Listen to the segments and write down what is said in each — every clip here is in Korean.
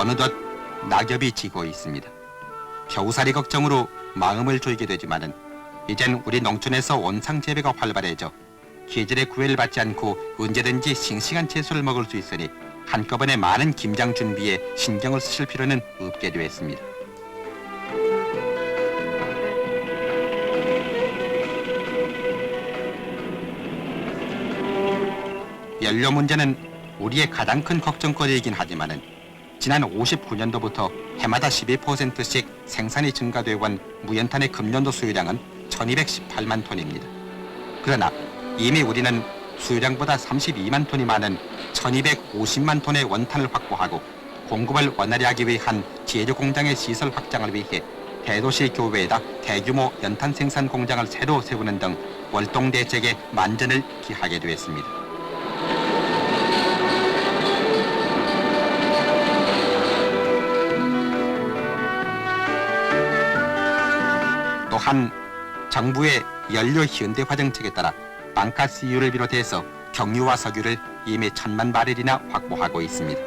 어느덧 낙엽이 지고 있습니다. 겨우살이 걱정으로 마음을 조이게 되지만은 이젠 우리 농촌에서 원상 재배가 활발해져 계절의 구애를 받지 않고 언제든지 싱싱한 채소를 먹을 수 있으니 한꺼번에 많은 김장 준비에 신경을 쓰실 필요는 없게 되었습니다. 연료 문제는 우리의 가장 큰 걱정거리이긴 하지만은 지난 59년도부터 해마다 12%씩 생산이 증가되어 온 무연탄의 금년도 수요량은 1218만 톤입니다. 그러나 이미 우리는 수요량보다 32만 톤이 많은 1250만 톤의 원탄을 확보하고 공급을 원활히 하기 위한 제조 공장의 시설 확장을 위해 대도시 교외에다 대규모 연탄 생산 공장을 새로 세우는 등 월동 대책에 만전을 기하게 되었습니다. 한 정부의 연료 현대 화 정책에 따라 방카스유를 비롯해서 경유와 석유를 이미 천만 바렐이나 확보하고 있습니다.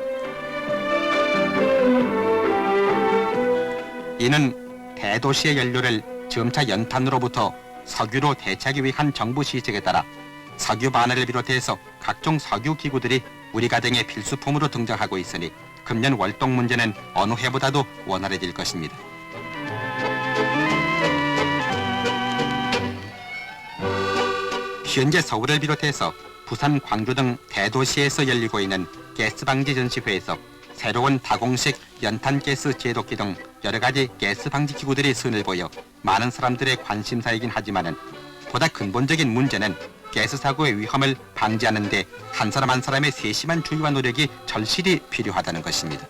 이는 대도시의 연료를 점차 연탄으로부터 석유로 대체하기 위한 정부 시책에 따라 석유 반환을 비롯해서 각종 석유 기구들이 우리 가정의 필수품으로 등장하고 있으니 금년 월동 문제는 어느 해보다도 원활해질 것입니다. 현재 서울을 비롯해서 부산, 광주 등 대도시에서 열리고 있는 가스 방지 전시회에서 새로운 다공식 연탄 가스 제도기 등 여러 가지 가스 방지 기구들이 선을 보여 많은 사람들의 관심사이긴 하지만은 보다 근본적인 문제는 가스 사고의 위험을 방지하는데 한 사람 한 사람의 세심한 주의와 노력이 절실히 필요하다는 것입니다.